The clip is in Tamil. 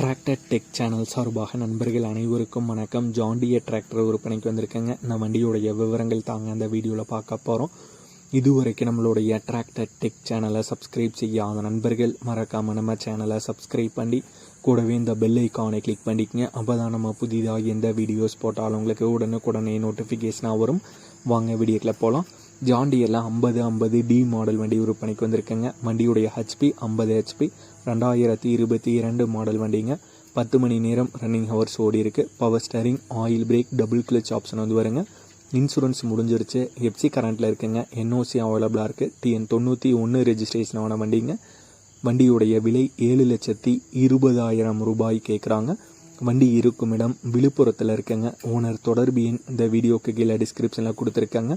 டிராக்டர் டெக் சேனல் சார்பாக நண்பர்கள் அனைவருக்கும் வணக்கம். ஜாண்டிய டிராக்டர் விற்பனைக்கு வந்திருக்கேங்க. இந்த வண்டியுடைய விவரங்கள் தாங்க அந்த வீடியோவில் பார்க்க போகிறோம் இதுவரைக்கும் நம்மளுடைய டிராக்டர் டெக் சேனலை சப்ஸ்கிரைப் செய்யாத நண்பர்கள் மறக்காமல் நம்ம சேனலை சப்ஸ்கிரைப் பண்ணி கூடவே இந்த பெல் ஐக்கானை கிளிக் பண்ணிக்கங்க. அப்போ தான் நம்ம புதிதாக எந்த வீடியோஸ் போட்டாலும் உங்களுக்கு உடனுக்குடனே நோட்டிஃபிகேஷனாக வரும். வாங்க வீடியோக்கில் போகலாம் ஜாண்டியெல்லாம் ஐம்பது ஐம்பது டி மாடல் வண்டி விற்பனைக்கு வந்திருக்குங்க. வண்டியுடைய ஹெச்பி ஐம்பது ஹெச்பி ரெண்டாயிரத்தி இருபத்தி இரண்டு மாடல் வண்டிங்க. பத்து மணி நேரம் ரன்னிங் ஹவர்ஸ் ஓடி இருக்கு. Power steering oil brake double clutch option வந்து வருங்க. இன்சூரன்ஸ் முடிஞ்சிருச்சு. எஃப்சி கரண்ட்டில் இருக்குங்க. என்ஓசி அவைலபிளாக இருக்குது டிஎன் தொண்ணூற்றி ஒன்று ரெஜிஸ்ட்ரேஷனான வண்டிங்க. வண்டியுடைய விலை ஏழு லட்சத்தி இருபதாயிரம் ரூபாய் கேட்குறாங்க வண்டி இருக்கும் இடம் விழுப்புரத்தில் இருக்குங்க. ஓனர் தொடர்பு எண் இந்த வீடியோக்கு கீழே டிஸ்கிரிப்ஷனில் கொடுத்துருக்காங்க.